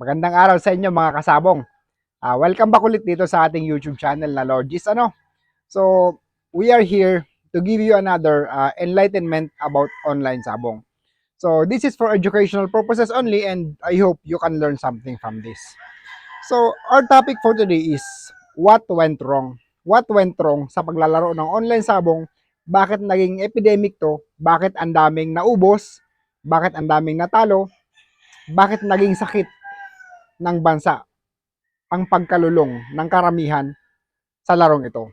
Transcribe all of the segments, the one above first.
Magandang araw sa inyo mga kasabong. Ah, welcome back ulit dito sa ating YouTube channel na Logis. Ano? So, we are here to give you another ah, enlightenment about online sabong. So, this is for educational purposes only and I hope you can learn something from this. So, our topic for today is what went wrong. What went wrong sa paglalaro ng online sabong? Bakit naging epidemic to? Bakit ang daming naubos? Bakit ang daming natalo? Bakit naging sakit ng bansa ang pagkalulong ng karamihan sa larong ito.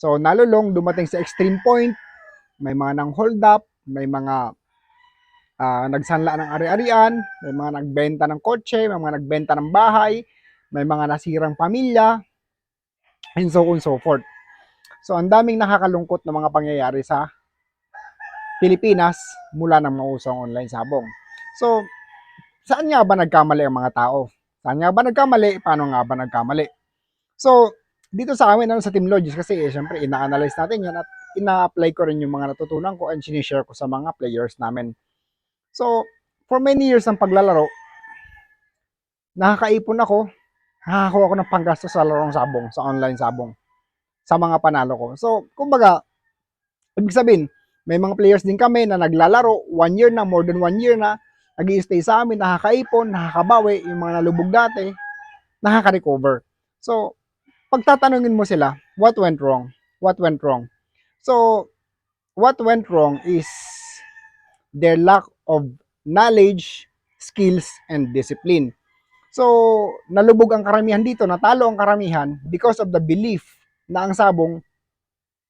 So, nalulong, dumating sa extreme point, may mga nang hold up, may mga ah, nagsanla ng ari-arian, may mga nagbenta ng kotse, may mga nagbenta ng bahay, may mga nasirang pamilya, and so on so forth. So, ang daming nakakalungkot na mga pangyayari sa Pilipinas mula ng mausong online sabong. So, saan nga ba nagkamali ang mga tao? Saan nga ba nagkamali? Paano nga ba nagkamali? So, dito sa amin, ano, sa Team Logis, kasi eh, syempre, ina-analyze natin yan at ina-apply ko rin yung mga natutunan ko and sinishare ko sa mga players namin. So, for many years ng paglalaro, nakakaipon ako, nakakakuha ako ng panggastos sa larong sabong, sa online sabong, sa mga panalo ko. So, kumbaga, ibig sabihin, may mga players din kami na naglalaro, one year na, more than one year na, nag stay sa amin, nakakaipon, nakakabawi, yung mga nalubog dati, nakaka-recover. So, pagtatanungin mo sila, what went wrong? What went wrong? So, what went wrong is their lack of knowledge, skills, and discipline. So, nalubog ang karamihan dito, natalo ang karamihan because of the belief na ang sabong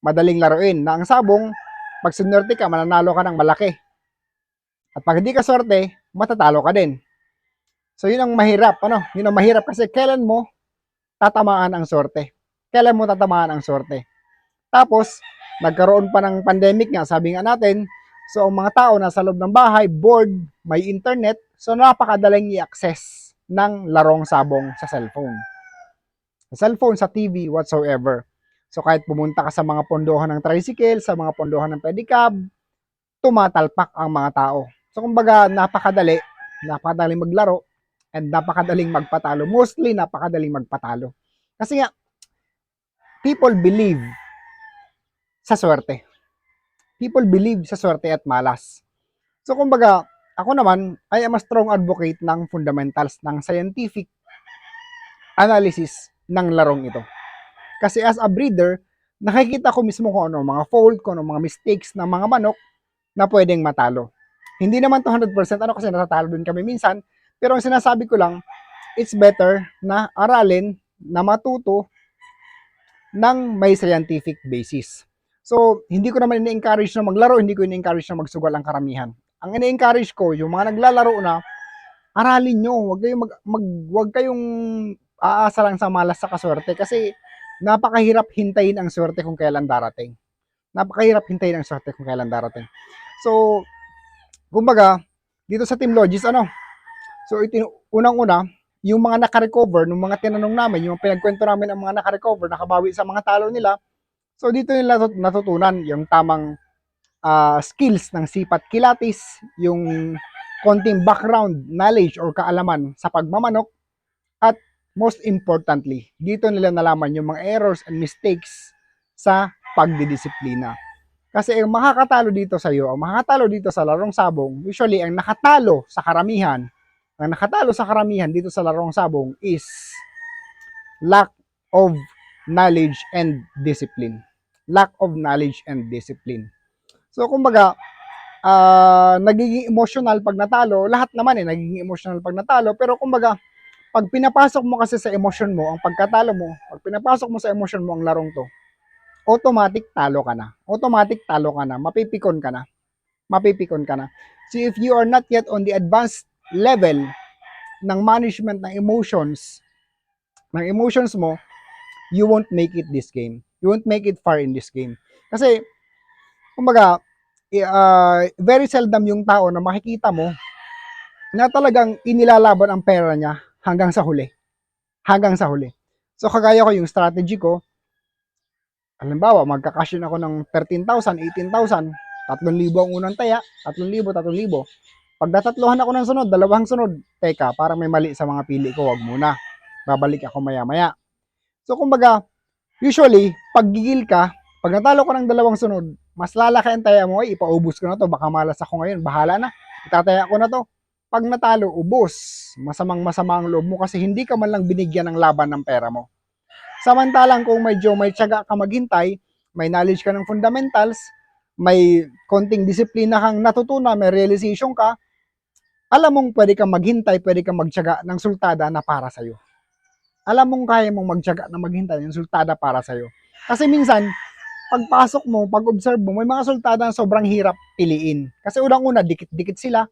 madaling laruin. Na ang sabong, pag sinerte ka, mananalo ka ng malaki. At pag hindi ka swerte, matatalo ka din. So, yun ang mahirap. Ano? Yun ang mahirap kasi kailan mo tatamaan ang sorte. Kailan mo tatamaan ang sorte. Tapos, nagkaroon pa ng pandemic nga, sabi nga natin, so ang mga tao nasa loob ng bahay, bored, may internet, so napakadaling i-access ng larong sabong sa cellphone. Sa cellphone, sa TV, whatsoever. So kahit pumunta ka sa mga pondohan ng tricycle, sa mga pondohan ng pedicab, tumatalpak ang mga tao. So kumbaga, napakadali, napakadaling maglaro, and napakadaling magpatalo. Mostly, napakadaling magpatalo. Kasi nga, people believe sa swerte. People believe sa swerte at malas. So kumbaga, ako naman, I am a strong advocate ng fundamentals ng scientific analysis ng larong ito. Kasi as a breeder, nakikita ko mismo kung ano mga fault, kung ano mga mistakes ng mga manok na pwedeng matalo. Hindi naman to 100% ano kasi natatalo din kami minsan, pero ang sinasabi ko lang, it's better na aralin na matuto ng may scientific basis. So, hindi ko naman ini-encourage na maglaro, hindi ko ini-encourage na magsugal ang karamihan. Ang ini-encourage ko, yung mga naglalaro na, aralin nyo, wag kayong, mag, mag, wag kayong aasa lang sa malas sa kaswerte kasi napakahirap hintayin ang swerte kung kailan darating. Napakahirap hintayin ang swerte kung kailan darating. So, kumbaga, dito sa Team Logis, ano, So, itin unang-una, yung mga naka-recover, nung mga tinanong namin, yung pinagkwento namin ang mga naka-recover, nakabawi sa mga talo nila, so dito nila natutunan yung tamang uh, skills ng sipat kilatis, yung konting background knowledge or kaalaman sa pagmamanok, at most importantly, dito nila nalaman yung mga errors and mistakes sa pagdidisiplina. Kasi ang makakatalo dito sa iyo, ang makakatalo dito sa larong sabong, usually ang nakatalo sa karamihan, ang nakatalo sa karamihan dito sa larong sabong is lack of knowledge and discipline. Lack of knowledge and discipline. So, kumbaga, uh, nagiging emotional pag natalo, lahat naman eh, nagiging emotional pag natalo, pero kumbaga, pag pinapasok mo kasi sa emotion mo, ang pagkatalo mo, pag pinapasok mo sa emotion mo ang larong to, automatic talo ka na. Automatic talo ka na. Mapipikon ka na. Mapipikon ka na. So if you are not yet on the advanced level ng management ng emotions, ng emotions mo, you won't make it this game. You won't make it far in this game. Kasi, kumbaga, uh, very seldom yung tao na makikita mo na talagang inilalaban ang pera niya hanggang sa huli. Hanggang sa huli. So, kagaya ko yung strategy ko, halimbawa, magkakasyon ako ng 13,000, 18,000, 3,000 ang unang taya, 3,000, 3,000. Pag natatluhan ako ng sunod, dalawang sunod, teka, parang may mali sa mga pili ko, wag muna. Babalik ako maya-maya. So, kumbaga, usually, pag gigil ka, pag natalo ka ng dalawang sunod, mas lalaki ang taya mo, ay, ipaubos ko na to, baka malas ako ngayon, bahala na, itataya ko na to. Pag natalo, ubos. Masamang masama ang loob mo kasi hindi ka man lang binigyan ng laban ng pera mo. Samantalang kung medyo may tiyaga ka maghintay, may knowledge ka ng fundamentals, may konting disiplina kang natutunan, may realization ka, alam mong pwede kang maghintay, pwede kang magtiyaga ng sultada na para sa'yo. Alam mong kaya mong magtiyaga na maghintay ng sultada para sa'yo. Kasi minsan, pagpasok mo, pag-observe mo, may mga sultada na sobrang hirap piliin. Kasi unang-una, dikit-dikit sila,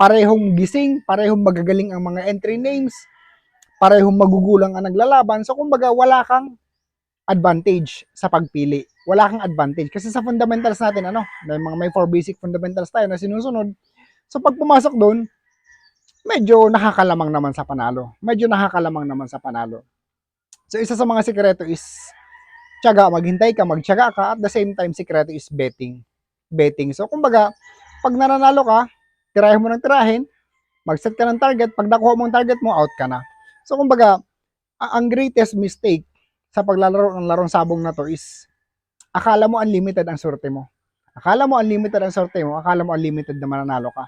parehong gising, parehong magagaling ang mga entry names, parehong magugulang ang naglalaban. So, kumbaga, wala kang advantage sa pagpili. Wala kang advantage. Kasi sa fundamentals natin, ano, may mga may four basic fundamentals tayo na sinusunod. So, pag pumasok doon, medyo nakakalamang naman sa panalo. Medyo nakakalamang naman sa panalo. So, isa sa mga sikreto is tiyaga, maghintay ka, magtiyaga ka, at the same time, sikreto is betting. Betting. So, kumbaga, pag nananalo ka, tirahin mo ng tirahin, mag-set ka ng target, pag nakuha mo ang target mo, out ka na. So, kumbaga, ang greatest mistake sa paglalaro ng larong sabong na to is akala mo unlimited ang sorte mo. Akala mo unlimited ang sorte mo, akala mo unlimited na mananalo ka.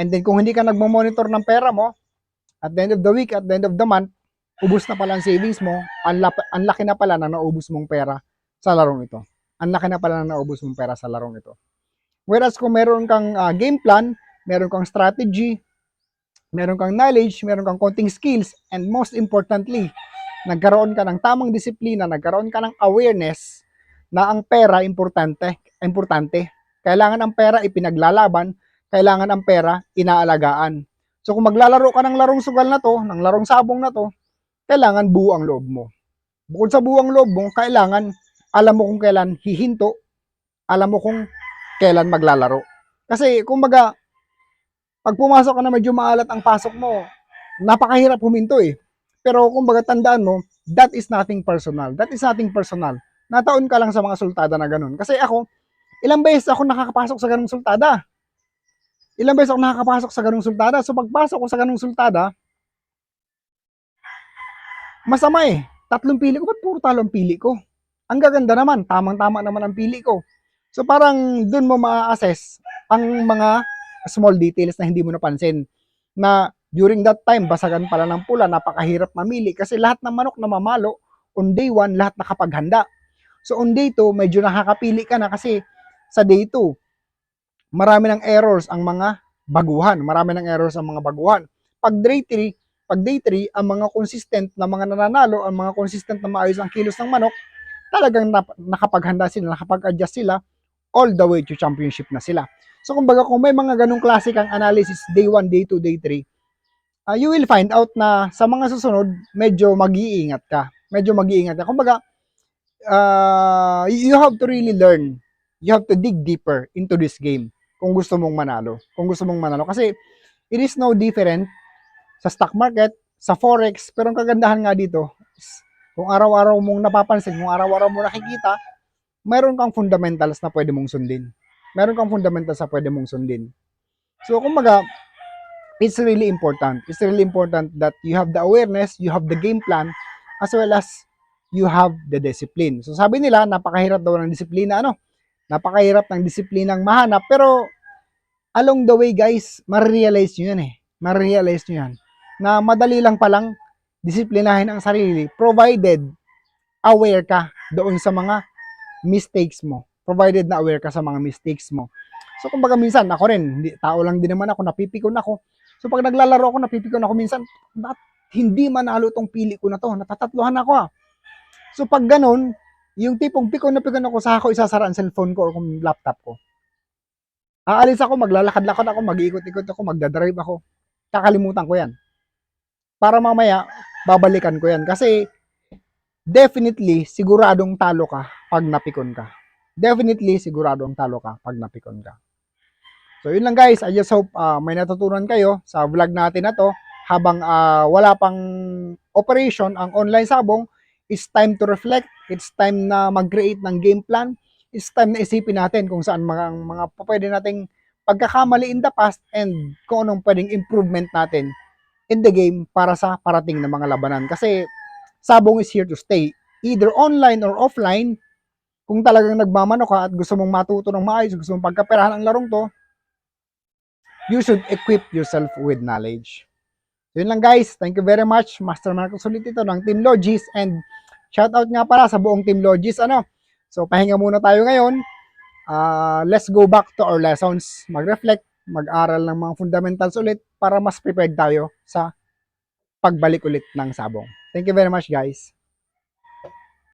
And then kung hindi ka nagmo-monitor ng pera mo, at the end of the week, at the end of the month, ubus na pala ang savings mo, ang, ang laki na pala na naubos mong pera sa larong ito. Ang laki na pala na naubos mong pera sa larong ito. Whereas kung meron kang ah, game plan, meron kang strategy, meron kang knowledge, meron kang konting skills, and most importantly, nagkaroon ka ng tamang disiplina, nagkaroon ka ng awareness na ang pera importante, importante. Kailangan ang pera ipinaglalaban, kailangan ang pera inaalagaan. So kung maglalaro ka ng larong sugal na to, ng larong sabong na to, kailangan buo ang loob mo. Bukod sa buo ang loob mo, kailangan alam mo kung kailan hihinto, alam mo kung kailan maglalaro. Kasi kumbaga, pag pumasok ka na medyo maalat ang pasok mo, napakahirap huminto eh. Pero kumbaga tandaan mo, that is nothing personal. That is nothing personal. Nataon ka lang sa mga sultada na ganun. Kasi ako, ilang beses ako nakakapasok sa ganung sultada. Ilang beses ako nakakapasok sa ganung sultada. So pagpasok ko sa ganung sultada, masama eh. Tatlong pili ko, ba't puro talo ang pili ko? Ang gaganda naman, tamang-tama naman ang pili ko. So parang dun mo ma-assess ang mga small details na hindi mo napansin. Na during that time, basagan pala ng pula, napakahirap mamili kasi lahat ng manok na mamalo, on day 1, lahat nakapaghanda. So on day 2, medyo nakakapili ka na kasi sa day 2, marami ng errors ang mga baguhan. Marami ng errors ang mga baguhan. Pag day 3, pag day 3, ang mga consistent na mga nananalo, ang mga consistent na maayos ang kilos ng manok, talagang nakapaghanda sila, nakapag-adjust sila all the way to championship na sila. So kumbaga kung may mga ganong klase kang analysis day 1, day 2, day 3, uh, you will find out na sa mga susunod, medyo mag-iingat ka. Medyo mag-iingat ka. Kumbaga, uh, you have to really learn. You have to dig deeper into this game kung gusto mong manalo. Kung gusto mong manalo. Kasi it is no different sa stock market, sa forex, pero ang kagandahan nga dito, kung araw-araw mong napapansin, kung araw-araw mo nakikita, mayroon kang fundamentals na pwede mong sundin. Meron kang fundamentals na pwede mong sundin. So, kumbaga, it's really important. It's really important that you have the awareness, you have the game plan, as well as you have the discipline. So, sabi nila, napakahirap daw ng disiplina, ano? Napakahirap ng disiplinang mahanap, pero along the way, guys, marirealize nyo yan eh. Marirealize nyo yan. Na madali lang palang disiplinahin ang sarili, provided aware ka doon sa mga mistakes mo. Provided na aware ka sa mga mistakes mo. So, kumbaga minsan, ako rin, hindi, tao lang din naman ako, napipikon ako. So, pag naglalaro ako, napipikon ako minsan, bakit hindi manalo tong pili ko na to? Natatatlohan ako ah. So, pag ganun, yung tipong pikon na pikon ako, sa ako isasara ang cellphone ko o kung laptop ko. Aalis ako, maglalakad-lakad ako, mag-iikot-ikot ako, magdadrive ako. Kakalimutan ko yan. Para mamaya, babalikan ko yan. Kasi, definitely, siguradong talo ka pag napikon ka. Definitely, siguradong talo ka pag napikon ka. So, yun lang guys. I just hope ah, may natutunan kayo sa vlog natin na to. Habang ah, wala pang operation ang online sabong, it's time to reflect. It's time na mag-create ng game plan. It's time na isipin natin kung saan mga, mga pwede nating pagkakamali in the past and kung anong pwedeng improvement natin in the game para sa parating na mga labanan. Kasi sabong is here to stay. Either online or offline, kung talagang nagmamano ka at gusto mong matuto ng maayos, gusto mong pagkaperahan ang larong to, you should equip yourself with knowledge. Yun lang guys. Thank you very much. Master Marcos ulit ito ng Team Logis and shoutout nga para sa buong Team Logis. Ano? So pahinga muna tayo ngayon. Ah, let's go back to our lessons. Mag-reflect, mag-aral ng mga fundamentals ulit para mas prepared tayo sa pagbalik ulit ng sabong. Thank you very much guys.